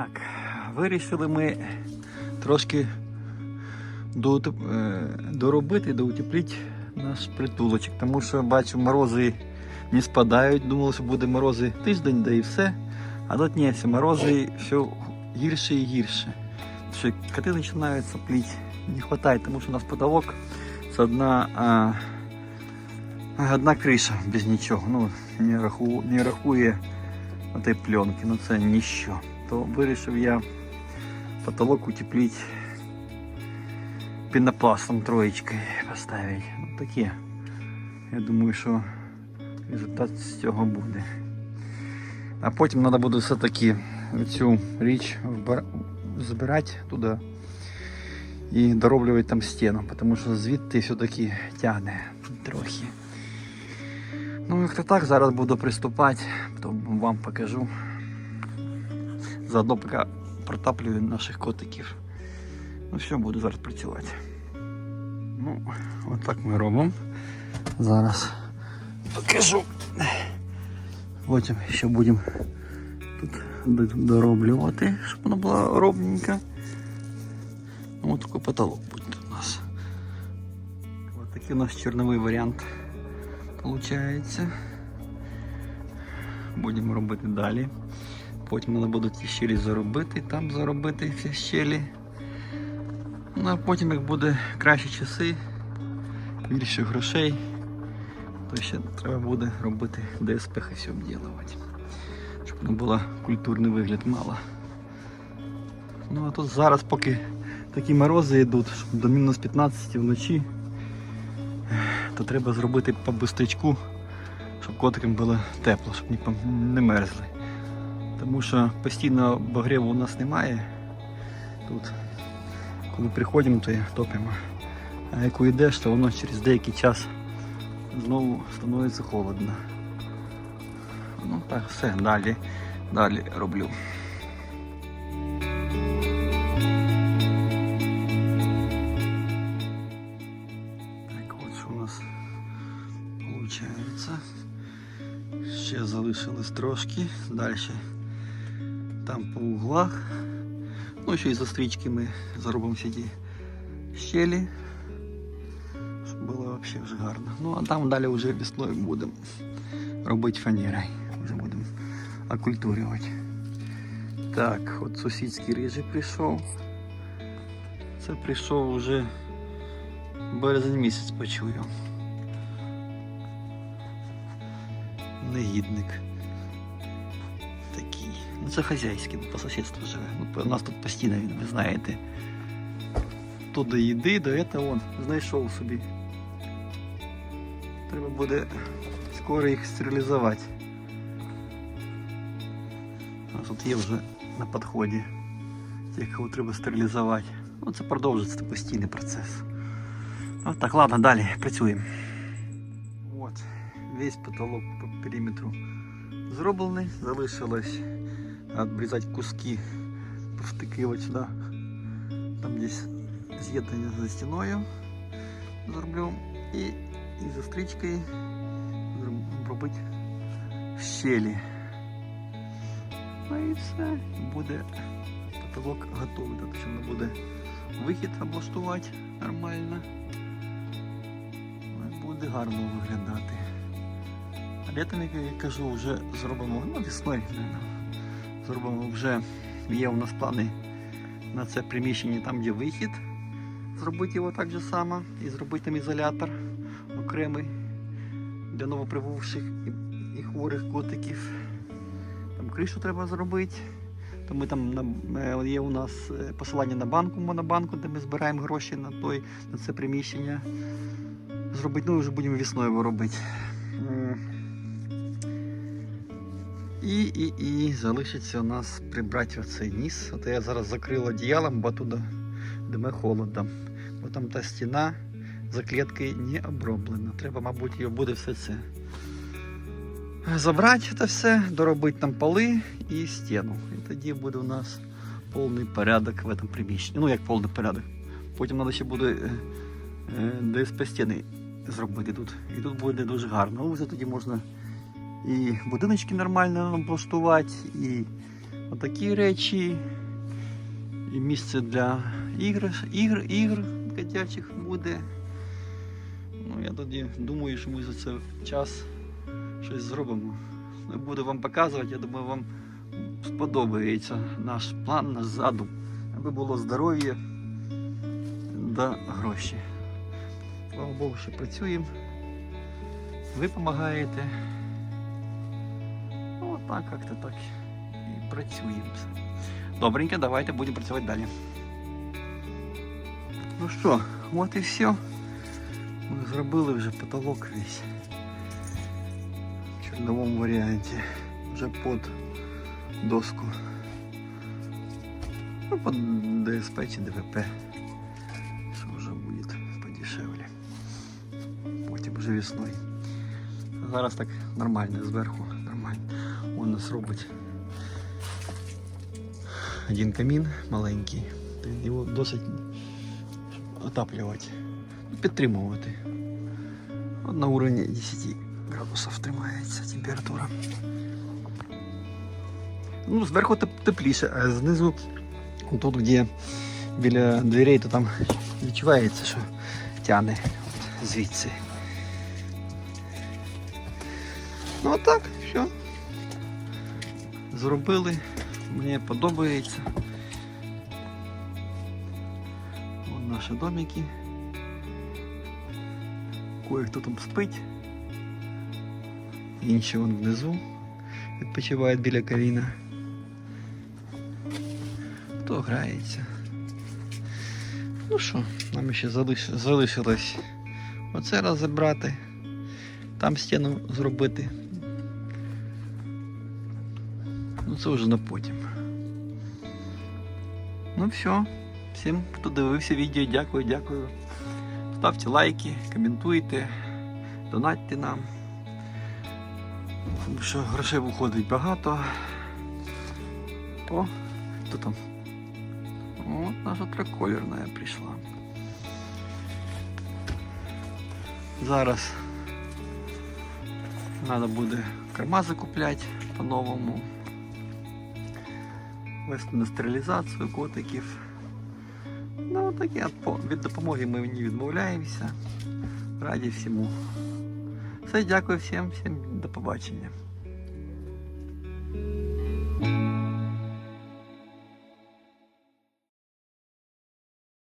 Так, вирішили ми трошки е, доробити, доутеплити наш притулочок, тому що бачу, морози не спадають. Думали, що буде морози тиждень, да і все. А тут ні, все морози все гірше і гірше. Що коти починають сопліти, не вистачає, тому що у нас потолок це одна, а, одна криша без нічого. Ну, не, раху, не рахує отой пленки, ну це ніщо. То вирішив я потолок утеплити пінопластом троєчкою поставити. Ну таке. Я думаю, що результат з цього буде. А потім треба буде все-таки цю річ збирати туди і дороблювати там стіну, тому що звідти все-таки тягне трохи. Ну, як то так, зараз буду приступати, то вам покажу. Заодно поки протаплюю наших котиків. Ну все, буду зараз працювати. Ну, от так ми робимо. Зараз покажу. Потім ще будемо тут дороблювати, щоб воно було ровненько. Ну, от такий потолок буде у нас. Ось такий у нас чорновий варіант виходить. Будемо робити далі. Потім треба буде ті щелі заробити, там заробити всі щелі. Ну а потім, як буде кращі часи, більше грошей, то ще треба буде робити і все обділувати. Щоб не було культурний вигляд мало. Ну а тут зараз поки такі морози йдуть, щоб до мінус 15 вночі, то треба зробити по бистрячку, щоб котикам було тепло, щоб не мерзли. Тому що постійно обогріву у нас немає. Тут, коли приходимо, то топимо. А як уйдеш, то воно через деякий час знову становиться холодно. Ну так, все, далі, далі роблю. Так, от що у нас виходить. Ще залишилось трошки. Далі там по углах. Ну, ще й за стрічки ми заробимо всі ті щелі. Щоб було взагалі вже гарно. Ну а там далі вже весною будемо робити фанерою. Вже будемо окультурювати. Так, от сусідський рижий прийшов. Це прийшов вже березень місяць почую. Негідник. Такий. Ну це хазяйський, по сусідству живе. Ну, у нас тут постійно він, ви знаєте. То до їди, до этого он знайшов собі. Треба буде скоро їх стерилізувати. А тут є вже на підході. Тих, кого треба стерилізувати. Ну це продовжиться це постійний процес. От так, ладно, далі працюємо. От, весь потолок по периметру Зроблений, залишилось обрізати куски, повтикивати сюди. Там десь з'єднання за стіною зроблю і, і за стрічкою робити щелі. Ну і все, буде потолок готовий, так що не буде вихід облаштувати нормально. Ну, Буде гарно виглядати. Як я кажу, вже зробимо, ну весною, зробимо вже, є у нас плани на це приміщення, там де вихід. Зробити його так же само і зробити там ізолятор окремий для новоприбувших і, хворих котиків. Там кришу треба зробити. То ми там е, є у нас е, посилання на банку, монобанку, де ми збираємо гроші на той, на це приміщення. Зробити, ну вже будемо весною робити. І, і, і залишиться у нас прибрати оцей ніс. От я зараз закрив одіялом, бо туди дме холодом. Бо там та стіна за кліткою не оброблена. Треба, мабуть, його буде все це забрати це все, доробити там поли і стіну. І тоді буде у нас повний порядок в цьому приміщенні. Ну як повний порядок. Потім треба ще буде е, е, ДСП стіни зробити тут. І тут буде дуже гарно. Вже тоді можна і будиночки нормально облаштувати, і отакі речі. І місце для ігр, ігр, ігр котячих буде. Ну, я тоді думаю, що ми за цей час щось зробимо. Не буду вам показувати, я думаю, вам сподобається наш план, наш задум, аби було здоров'я да гроші. Слава Богу, що працюємо. Ви допомагаєте. Ну, так, як-то так і працюємо. Добренько, давайте будемо працювати далі. Ну що, от і все. Ми зробили вже потолок весь. В чорновому варіанті. Вже під доску. Ну, под ДСП чи ДВП. Що вже буде подешевле. Потім вже весною. Зараз так нормально зверху, нормально. Он Нас робить один камін маленький. Його досить отаплювати, підтримувати. От на уровні 10 градусів тримається температура. Ну, зверху тепліше, а знизу, тут, де біля дверей, то там відчувається, що тяне звідси. Ну отак, все. Зробили. Мені подобається. Вон наші домики. Кое-хто там спить. Інші вон внизу відпочивають біля каліна. Хто грається. Ну що, нам ще залиш... залишилось оце розібрати, там стіну зробити. Ну це вже на потім. Ну все. Всім, хто дивився відео, дякую, дякую. Ставте лайки, коментуйте, донатьте нам. Тому що грошей виходить багато. О, хто там? От наша триколірна прийшла. Зараз треба буде корма закупляти по-новому. Вести на котиків. Ну, таке від допомоги ми не відмовляємося. Раді всьому. Все, дякую всім, всім до побачення.